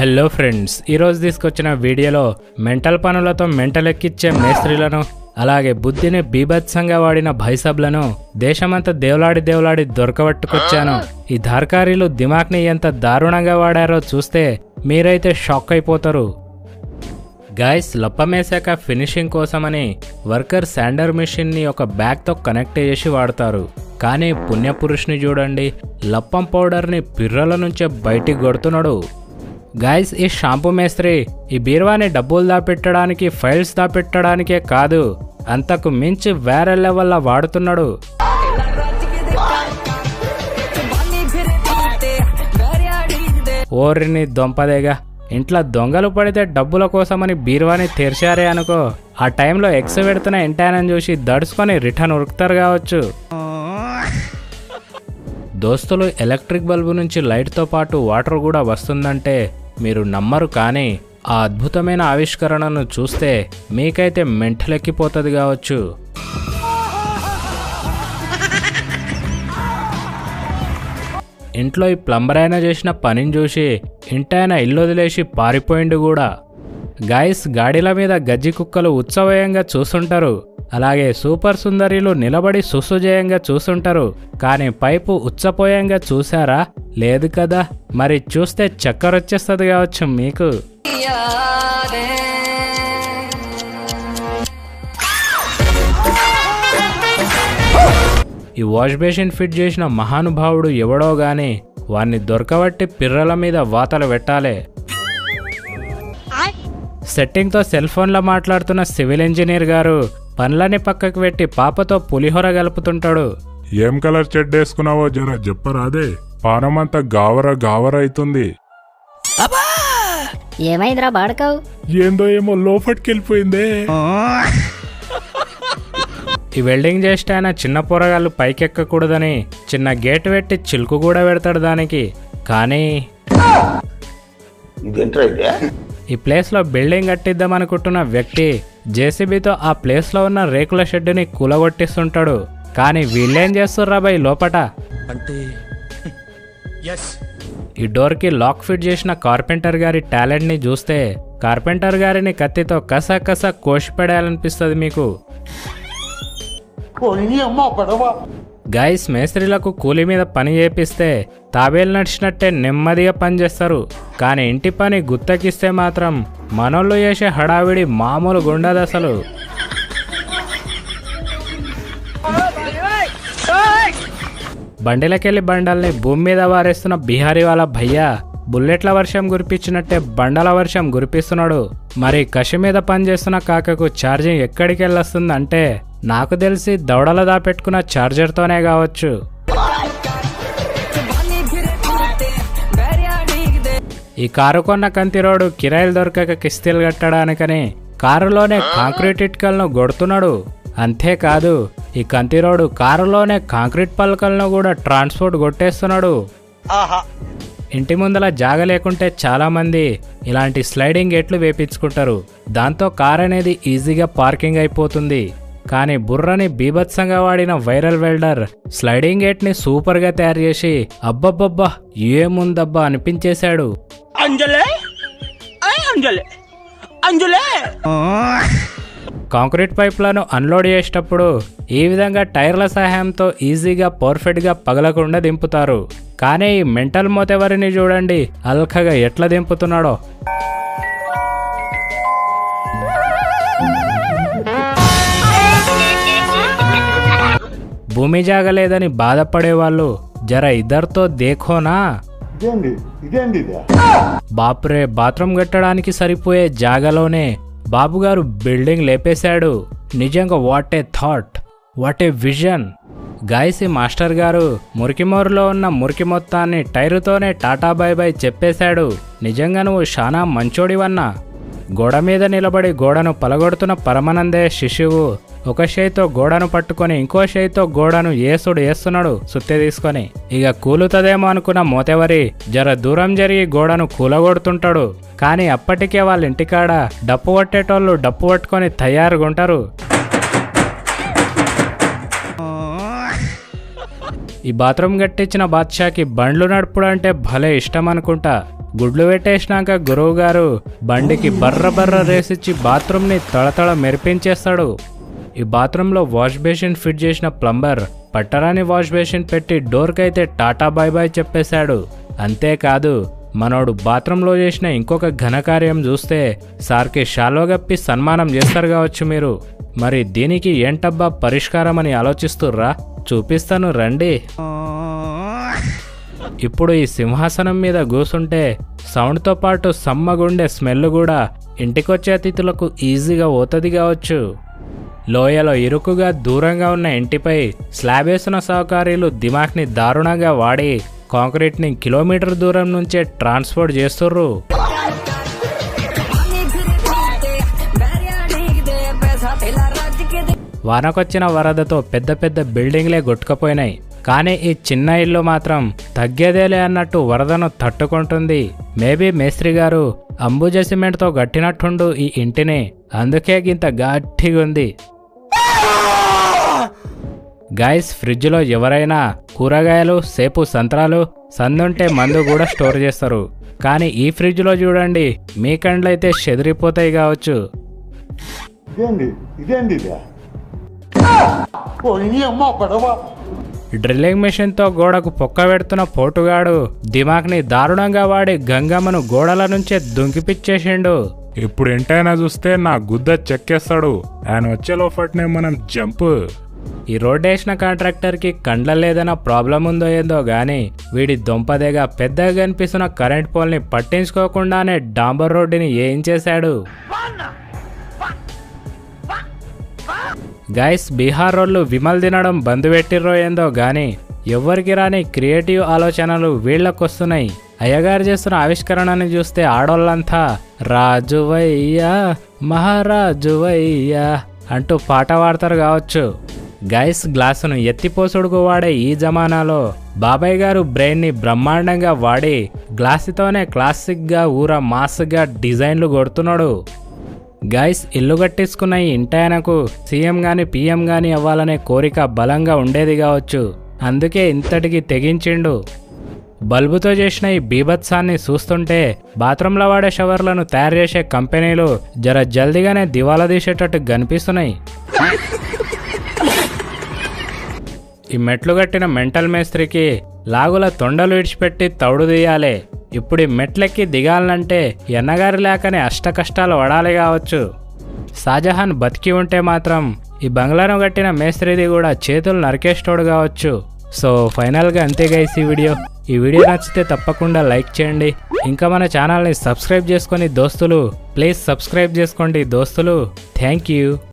Hello friends ఈరోజు తీసుకొచ్చిన వీడియోలో మెంటల్ పనులతో మెంటల్ ఎక్కిచ్చే మేస్త్రీలను అలాగే బుద్ధిని బీభత్సంగా వాడిన భైసబ్లను దేశమంతా దేవులాడి దేవులాడి దొరకబట్టుకొచ్చాను. ఈ ధార్కారీలు దిమాక్ని ఎంత దారుణంగా వాడారో చూస్తే మీరైతే షాక్ అయిపోతారు. గైస్ లప్పమేశాక ఫినిషింగ్ కోసమని వర్కర్ శాండర్ మిషన్ని ఒక బ్యాగ్తో కనెక్ట్ చేసి వాడతారు. కానీ పుణ్యపురుషుని చూడండి లప్పం పౌడర్ని పిర్రల నుంచే బయటికి కొడుతున్నాడు. గాయస్ ఈ షాంపూ మేస్త్రి ఈ బీరువాని డబ్బులు దాపెట్టడానికి ఫైల్స్ దాపెట్టడానికే కాదు అంతకు మించి వేరే లెవెల్లా వాడుతున్నాడు. ఓరిని దొంపదేగా. ఇంట్లో దొంగలు పడితే డబ్బుల కోసమని బీరువాని తెరిచారే అనుకో ఆ టైంలో ఎక్స్ పెడుతున్న ఎంటాయనని చూసి దడుచుకొని రిటర్న్ ఉరుకుతారు కావచ్చు. దోస్తులు ఎలక్ట్రిక్ బల్బు నుంచి లైట్తో పాటు వాటర్ కూడా వస్తుందంటే మీరు నమ్మరు కానీ ఆ అద్భుతమైన ఆవిష్కరణను చూస్తే మీకైతే మెంటలెక్కిపోతుంది కావచ్చు. ఇంట్లో ఈ ప్లంబర్ అయినా చేసిన పనిని చూసి ఇంటాయన ఇల్లు వదిలేసి పారిపోయిండు కూడా. గాయస్ గాడిల మీద గజ్జి కుక్కలు ఉత్సవయంగా చూస్తుంటారు. అలాగే సూపర్ సుందరిలు నిలబడి సుసుజయంగా చూస్తుంటారు. కానీ పైపు ఉచ్చపోయంగా చూసారా లేదు కదా? మరి చూస్తే చక్కరొచ్చేస్తుంది కావచ్చు మీకు. ఈ వాష్ బేసిన్ ఫిట్ చేసిన మహానుభావుడు ఎవడో గాని వాణ్ణి దొరకబట్టి పిర్రల మీద వాతలు పెట్టాలి. సెట్టింగ్తో సెల్ ఫోన్లో మాట్లాడుతున్న సివిల్ ఇంజనీర్ గారు పనులని పక్కకు పెట్టి పాపతో పులిహోర కలుపుతుంటాడు ఏం కలర్ చెడ్డ వేసుకున్నావో జర చెప్పరాదే? పానమంతా గావర గావర అవుతుంది ఏమైందిరా బాడకావు? ఏందో ఏమో లోపటికెళ్ళిపోయిందే. ఈ వెల్డింగ్ చేస్తే ఆయన చిన్న పోరగాళ్ళు పైకెక్కకూడదని చిన్న గేట్ పెట్టి చిలుకు కూడా పెడతాడు దానికి. కానీ ఇదేంట్రా ఇదే? ఈ ప్లేస్లో బిల్డింగ్ కట్టిద్దాం అనుకుంటున్న వ్యక్తి జేసీబీతో ఆ ప్లేస్లో ఉన్న రేకుల షెడ్డుని కూలగొట్టిస్తుంటాడు. కానీ వీళ్ళేం చేస్తుర్రా బై లోపట? ఈ డోర్కి లాక్ ఫిట్ చేసిన కార్పెంటర్ గారి టాలెంట్ని చూస్తే కార్పెంటర్ గారిని కత్తితో కస కస కోసిపడేయాలనిపిస్తుంది మీకు. గైస్ మేస్త్రీలకు కూలీ మీద పని చేపిస్తే తాబేలు నడిచినట్టే నెమ్మదిగా పనిచేస్తారు కానీ ఇంటి పని గుత్తకిస్తే మాత్రం మనోళ్ళు చేసే హడావిడి మామూలు గుండదు అసలు. బండిలకెళ్ళి బండల్ని భూమి మీద వారేస్తున్న బీహారీ వాళ్ళ భయ్యా బుల్లెట్ల వర్షం కురిపించినట్టే బండల వర్షం కురిపిస్తున్నాడు. మరి కషి మీద పనిచేస్తున్న కాకకు ఛార్జింగ్ ఎక్కడికి వెళ్ళొస్తుంది అంటే నాకు తెలిసి దవడల దాపెట్టుకున్న ఛార్జర్తోనే కావచ్చు. ఈ కారు కొన్న కంతిరోడు కిరాయిలు దొరకక కిస్తీలు కట్టడానికని కారులోనే కాంక్రీట్ ఇటుకలను కొడుతున్నాడు. అంతేకాదు ఈ కంతిరోడు కారులోనే కాంక్రీట్ పలకలను కూడా ట్రాన్స్పోర్ట్ కొట్టేస్తున్నాడు. ఇంటి ముందల జాగ లేకుంటే చాలా మంది ఇలాంటి స్లైడింగ్ గేట్లు వేపించుకుంటారు. దాంతో కార్ అనేది ఈజీగా పార్కింగ్ అయిపోతుంది. కానీ బుర్రని బీభత్సంగా వాడిన వైరల్ వెల్డర్ స్లైడింగ్ గేట్ని సూపర్గా తయారు చేసి అబ్బబ్బబ్బా ఏముందబ్బా అనిపించేశాడు. అంజలే? అంజలే? అంజలే? కాంక్రీట్ పైప్లను అన్లోడ్ చేసేటప్పుడు ఈ విధంగా టైర్ల సహాయంతో ఈజీగా పర్ఫెక్ట్గా పగలకుండా దింపుతారు. కానీ ఈ మెంటల్ మోతెవరిని చూడండి అల్కగా ఎట్లా దింపుతున్నాడో. భూమి జాగలేదని బాధపడే వాళ్ళు జర ఇద్దరితో దేఖోనా? బాపురే బాత్రూమ్ కట్టడానికి సరిపోయే జాగలోనే బాబుగారు బిల్డింగ్ లేపేశాడు. నిజంగా what a thought what a vision. గాయసి master గారు మురికిమోరులో ఉన్న మురికి మొత్తాన్ని టైరుతోనే టాటా బై బై చెప్పేశాడు. నిజంగా నువ్వు శానా మంచోడివన్నా? గోడ మీద నిలబడి గోడను పలగొడుతున్న పరమానందే శిశువు ఒక చేయితో గోడను పట్టుకొని ఇంకో చేయితో గోడను ఏసుడు ఏస్తున్నాడు సుత్తె తీసుకొని. ఇక కూలుతదేమో అనుకున్న మోతెవరి? జర దూరం జరిగి గోడను కూలగొడుతుంటాడు. కానీ అప్పటికే వాళ్ళ ఇంటికాడ డప్పు కొట్టేటోళ్ళు డప్పు పట్టుకొని తయారుగుంటారు. ఈ బాత్రూమ్ కట్టించిన బాద్షాకి బండ్లు నడుపుడు అంటే భలే ఇష్టం అనుకుంటా గుడ్లు పెట్టేసినాక గురువు గారు బండికి బర్ర బర్ర రేసిచ్చి బాత్రూమ్ని తళతళ మెరిపించేస్తాడు. ఈ బాత్రూంలో వాష్ బేసిన్ ఫిట్ చేసిన ప్లంబర్ పట్టరాని వాష్ బేసిన్ పెట్టి డోర్కైతే టాటా బాయ్ బాయ్ చెప్పేశాడు. అంతేకాదు మనోడు బాత్రూంలో చేసిన ఇంకొక ఘనకార్యం చూస్తే సార్కి షాలో గప్పి సన్మానం చేస్తారు కావచ్చు మీరు. మరి దీనికి ఏంటబ్బా పరిష్కారం అని ఆలోచిస్తుర్రా? చూపిస్తాను రండి. ఇప్పుడు ఈ సింహాసనం మీద కూసుంటే సౌండ్తో పాటు సమ్మగుండే స్మెల్ కూడా ఇంటికొచ్చే అతిథులకు ఈజీగా ఓతది కావచ్చు. లోయలో ఇరుకుగా దూరంగా ఉన్న ఇంటిపై స్లాబ్ వేసిన దిమాక్ని దారుణంగా వాడి కాంక్రీట్ని కిలోమీటర్ దూరం నుంచే ట్రాన్స్పోర్ట్ చేస్తుర్రు. వానకొచ్చిన వరదతో పెద్ద పెద్ద బిల్డింగ్లే కొట్టుకుపోయినాయి. కానీ ఈ చిన్న ఇల్లు మాత్రం తగ్గేదేలే అన్నట్టు వరదను తట్టుకుంటుంది. మేబీ మేస్త్రి గారు అంబుజ సిమెంట్తో గట్టినట్టుండు ఈ ఇంటిని. అందుకే గింత గట్టిగుంది. గైస్ ఫ్రిడ్జ్లో ఎవరైనా కూరగాయలు సేపు సంత్రాలు సందుంటే మందు కూడా స్టోర్ చేస్తారు. కానీ ఈ ఫ్రిడ్జ్లో చూడండి మీ కండ్లైతే చెదిరిపోతాయి కావచ్చు. ఇదేంది? ఇదేంది డ్రిల్లింగ్ మెషిన్తో గోడకు పొక్క పెడుతున్న పోటుగాడు దిమాక్ని దారుణంగా వాడి గంగమ్మను గోడల నుంచే దుంకిపిచ్చేసిండు. ఇప్పుడు ఎంటైనా చూస్తే నా గుద్ద చెక్కేస్తాడు. ఆయన వచ్చే లోపట్నే మనం జంప్. ఈ రోడ్ వేసిన కాంట్రాక్టర్కి కండ్ల లేదన్న ప్రాబ్లం ఉందో ఏందో గాని వీడి దొంపదేగా పెద్దగా కనిపిస్తున్న కరెంట్ పోల్ని పట్టించుకోకుండానే డాంబర్ రోడ్డుని ఏం చేశాడు? గైస్ బీహార్ విమల్ తినడం బంద్ పెట్టిర్రో ఏందో గానీ ఎవ్వరికి రాని క్రియేటివ్ ఆలోచనలు వీళ్ళకొస్తున్నాయి. అయ్యగారు చేస్తున్న ఆవిష్కరణని చూస్తే ఆడోళ్ళంతా రాజువయ్యా మహారాజువయ్యా అంటూ పాట పాడతారు కావచ్చు. గైస్ గ్లాసును ఎత్తిపోసుడుకు వాడే ఈ జమానాలో బాబాయ్ గారు బ్రెయిన్ని బ్రహ్మాండంగా వాడి గ్లాసుతోనే క్లాసిక్గా ఊర మాస్గా డిజైన్లు కొడుతున్నాడు. గైస్ ఇల్లు కట్టించుకున్న ఈ ఇంటాయనకు సీఎం గాని పిఎం గాని అవ్వాలనే కోరిక బలంగా ఉండేది కావచ్చు. అందుకే ఇంతటికి తెగించిండు. బల్బుతో చేసిన ఈ బీభత్సాన్ని చూస్తుంటే బాత్రూంలో వాడే షవర్లను తయారు చేసే కంపెనీలు జర జల్దిగానే దివాలా తీసేటట్టు కనిపిస్తున్నాయి. ఈ మెట్లు కట్టిన మెంటల్ మేస్త్రికి లాగుల తొండలు విడిచిపెట్టి తౌడు తీయాలి. ఇప్పుడు మెట్లెక్కి దిగాలంటే ఎన్నగారి లేకనే అష్ట కష్టాలు కావచ్చు. షాజహాన్ బతికి ఉంటే మాత్రం ఈ బంగ్లాను కట్టిన మేస్త్రిది కూడా చేతులు నరికేస్తోడు కావచ్చు. సో ఫైనల్గా అంతే గైస్ ఈ వీడియో. ఈ వీడియో నచ్చితే తప్పకుండా లైక్ చేయండి. ఇంకా మన ఛానల్ని సబ్స్క్రైబ్ చేసుకొని దోస్తులు ప్లీజ్ సబ్స్క్రైబ్ చేసుకోండి దోస్తులు. Thank you.